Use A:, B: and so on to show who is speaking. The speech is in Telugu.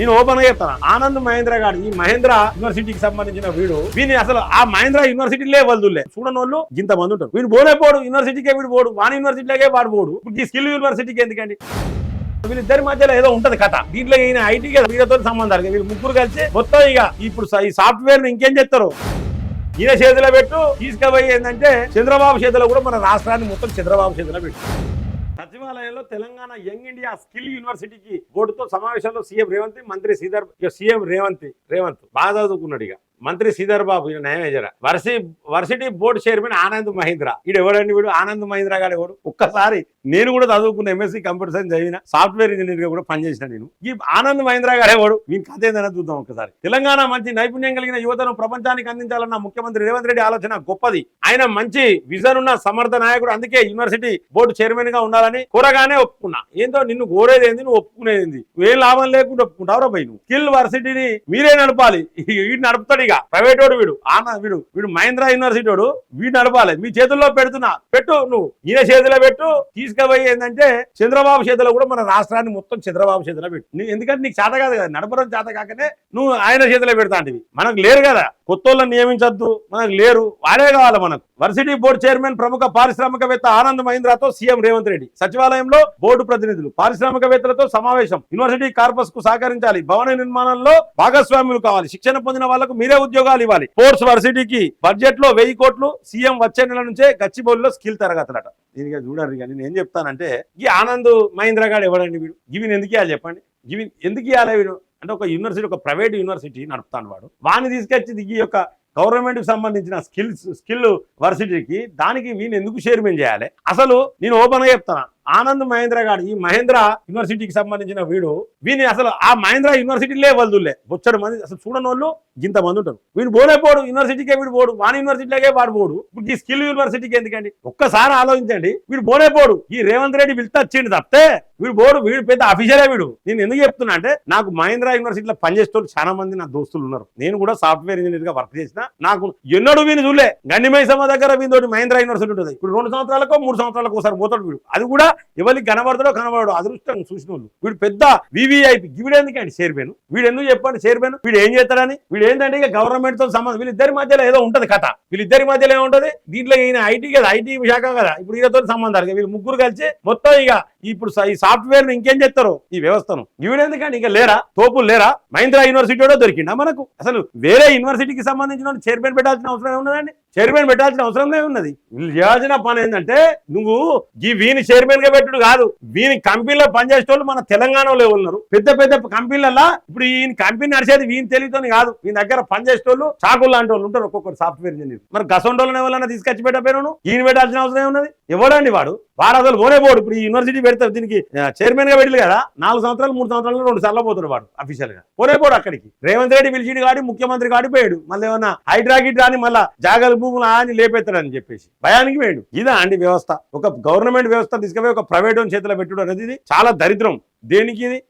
A: నేను ఓపెన్గా చెప్తాను? ఆనంద్ మహేంద్ర గారు ఈ మహేంద్ర యూనివర్సిటీకి సంబంధించిన వీడు వీని అసలు ఆ మహేంద్ర యూనివర్సిటీలే వదులే వాళ్ళు ఇంత మంది ఉంటారు. వీడు పోనే పోడు యూనివర్సిటీకే వీడు పోడు వాని యూనివర్సిటీలకే వాడు పోడు. ఈ స్కిల్ యూనివర్సిటీకి ఎందుకండి? వీళ్ళిద్దరి మధ్యలో ఏదో ఉంటది కథ. దీంట్లో ఈయన ఐటీ వీళ్ళతో సంబంధాలు వీళ్ళు ముగ్గురు కలిసి మొత్తం ఇక ఇప్పుడు ఈ సాఫ్ట్వేర్ ఇంకేం చేస్తారు? ఈయన చేతిలో పెట్టు తీసుకుపోయి ఏంటంటే చంద్రబాబు చేతిలో కూడా మన రాష్ట్రాన్ని మొత్తం చంద్రబాబు చేతిలో పెట్టు. సచివాలయంలో తెలంగాణ యంగ్ ఇండియా స్కిల్ యూనివర్సిటీకి బోర్డుతో సమావేశంలో సీఎం రేవంత్ మంత్రి శ్రీధర్ సీఎం రేవంత్ రేవంత్ బాగా చదువుకున్నాడు ఇక మంత్రి శ్రీధర్ బాబు ఈయన న్యాయమేజర వర్సి varsity board chairman Anand Mahindra. ఈడు ఎవడండి వీడు? ఆనంద్ మహీంద్ర గారు ఎవడు ఒక్కసారి నేను కూడా చదువుకున్న ఎంఎస్సీ కంప్యూటర్ సైన్స్ చదివిన సాఫ్ట్వేర్ ఇంజనీర్గా కూడా పనిచేసిన నేను. ఈ ఆనంద్ మహీంద్ర గారు ఎవడు? మీ కథ ఏందని చూద్దాం ఒకసారి. తెలంగాణ మంచి నైపుణ్యం కలిగిన యువతను ప్రపంచానికి అందించాలన్న ముఖ్యమంత్రి రేవంత్ రెడ్డి ఆలోచన గొప్పది. ఆయన మంచి విజన్ ఉన్న సమర్థ నాయకుడు. అందుకే యూనివర్సిటీ బోర్డు చైర్మన్గా ఉండాలని కోరగానే ఒప్పుకున్నా. ఏందో నిన్ను కోరేది ఏంది? నువ్వు ఒప్పుకునేది ఏం లాభం లేకుండా ఒప్పుకుంటావు పోయి నువ్వు? స్కిల్ వర్సిటీని మీరే నడపాలి. వీడు నడుపుతాడు ఇక ప్రైవేట్ వాడు వీడు. ఆన వీడు వీడు మహేంద్ర యూనివర్సిటీ వాడు. వీడు నడపాలి. మీ చేతుల్లో పెడుతున్నా. పెట్టు నువ్వు. ఈయన చేతిలో పెట్టు. తీసుకుపోయి ఏంటంటే చంద్రబాబు చేతిలో కూడా మన రాష్ట్రాన్ని మొత్తం చంద్రబాబు చేతిలో పెట్టు. ఎందుకంటే నీకు చేత కాదు కదా. నడపడం చేత కాకనే నువ్వు ఆయన చేతిలో పెడతాంటివి మనకు లేరు కదా. కొత్తవాళ్ళని నియమించద్దు. మనకు లేరు. వాడే కావాలి మనకు. వర్సిటీ బోర్డు చైర్మన్ ప్రముఖ పారిశ్రామికవేత్త ఆనంద్ మహీంద్రతో సీఎం రేవంత్ రెడ్డి. సచివాలయంలో బోర్డు ప్రతినిధులు. పారిశ్రామికవేత్తలతో సమావేశం. యూనివర్సిటీ కార్పస్కు సహకరించాలి. భవన నిర్మాణంలో భాగస్వాములు కావాలి. శిక్షణ పొందిన వాళ్ళకు మీరే ఉద్యోగాలు ఇవ్వాలి. స్పోర్ట్స్ వర్సిటీకి బడ్జెట్లో వెయ్యి కోట్లు సీఎం వచ్చే నెల నుంచే గచ్చిబౌలిలో స్కిల్ తరగతులట. దీనిగా చూడండి కానీ నేను ఏం చెప్తానంటే ఈ ఆనంద్ మహేంద్ర గారు ఎవడండి వీడు? ఇవి ఎందుకు ఇవ్వాలి చెప్పండి? ఇవి ఎందుకు ఇవ్వాలి వీడు? అంటే ఒక యూనివర్సిటీ ఒక ప్రైవేట్ యూనివర్సిటీ నడుపుతాను వాడు. వాడిని తీసుకొచ్చి ఈ యొక్క గవర్నమెంట్కి సంబంధించిన స్కిల్స్ స్కిల్ వర్సిటీకి దానికి వీని ఎందుకు చైర్మన్ చేయాలి? అసలు నేను ఓపెన్గా చెప్తాను ఆనంద్ మహేంద్ర గారు ఈ మహేంద్ర యూనివర్సిటీకి సంబంధించిన వీడు వీని అసలు ఆ మహేంద్ర యూనివర్సిటీలే వదులే బొచ్చడు మంది అసలు చూడనోళ్ళు వాళ్ళు ఇంతమంది ఉంటారు. వీడు పోనే పోడు యూనివర్సిటీకే వీడు పోడు వాని యూనివర్సిటీలకే వాడు పోడు. ఇప్పుడు ఈ స్కిల్ యూనివర్సిటీకి ఎందుకండి? ఒక్కసారి ఆలోచించండి వీడు పోనే పోడు ఈ రేవంత్ రెడ్డి పిలిస్తే వచ్చిండు తప్పితే వీడు బోర్డు వీడు పెద్ద అఫీషియలే వీడు. నేను ఎందుకు చెప్తున్నా అంటే నాకు మహేంద్ర యూనివర్సిటీలో పనిచేసే చాలా మంది నా దోస్తులు ఉన్నారు. నేను కూడా సాఫ్ట్వేర్ ఇంజనీర్గా వర్క్ చేసిన నాకు ఎన్నడూ వీని చూడలే. గండిమైసమ్మ దగ్గర వీని మహేంద్ర యూనివర్సిటీ ఉంటుంది. ఇప్పుడు రెండు సంవత్సరాలకో మూడు సంవత్సరాలకు ఒకసారి పోతాడు వీడు. అది కూడా ఎవరికి కనబడతాడో కనబడడు. అదృష్టం చూసిన వీడు పెద్ద వివిఐపి వీడు ఎందుకండి చైర్మన్? వీడు ఎందుకు చెప్పండి చైర్మన్? వీడు ఏం చేస్తాడని? వీడు ఏంటంటే ఇక గవర్నమెంట్తో సంబంధం. వీళ్ళిద్దరి మధ్యలో ఏదో ఉంటది కథ. వీళ్ళిద్దరి మధ్యలో ఏముంటది దీంట్లో ఈయన ఐటీ కదా ఐటీ శాఖ కదా. ఇప్పుడు ఈయనతో సంబంధాలు. వీళ్ళు ముగ్గురు కలిసి మొత్తం ఇక ఇప్పుడు ఈ సాఫ్ట్వేర్ ఇంకేం చేస్తారు? ఈ వ్యవస్థను. వీడు ఇంకా లేరా? తోపులు లేరా? మహేంద్ర యూనివర్సిటీ కూడా దొరికిందా మనకు? అసలు వేరే యూనివర్సిటీకి సంబంధించిన చైర్మన్ పెట్టాల్సిన అవసరం ఉన్నదండి చైర్మన్ పెట్టాల్సిన అవసరం ఏమున్నది వీళ్ళు చేయాల్సిన పని ఏంటంటే నువ్వు ఈ వీని చైర్మన్గా పెట్టుడు కాదు వీని కంపెనీలో పనిచేసే మన తెలంగాణలో ఉన్నారు. పెద్ద పెద్ద కంపెనీలలో ఇప్పుడు ఈయన కంపెనీ నడిచేది వీని తెలియతో కాదు. వీని దగ్గర పనిచేసే వాళ్ళు చాకులు లాంటి వాళ్ళు ఉంటారు ఒక్కొక్కరు సాఫ్ట్వేర్ ఇంజనీర్. మరి గసండోళ్ళని ఎవరైనా తీసుకొచ్చి పెట్టపోయినాను ఈయన పెట్టాల్సిన అవసరం ఏమున్నది? ఎవడండి వాడు? వాడు అసలు పోనే పోడు. ఇప్పుడు ఈ యూనివర్సిటీ పెడతారు దీనికి చైర్మన్గా పెట్టి కదా నాలుగు సంవత్సరాలు మూడు సంవత్సరాలు రెండు సార్లు పోతాడు వాడు అఫీషియల్గా. పోనే పోడు అక్కడికి. రేవంత్ రెడ్డి పిలిచిడు కాడి ముఖ్యమంత్రి కాడి పోయాడు. మళ్ళీ ఏమన్నా హైడ్రా కానీ మళ్ళీ జాగ్రత్త భూములు అని లేపెత్తాడని చెప్పేసి. భయానికి పోయాడు ఇదా అండి వ్యవస్థ. ఒక గవర్నమెంట్ వ్యవస్థ తీసుకుపోయి ఒక ప్రైవేట్ చేతిలో పెట్టడం అనేది ఇది చాలా దరిద్రం. దేనికి ఇది?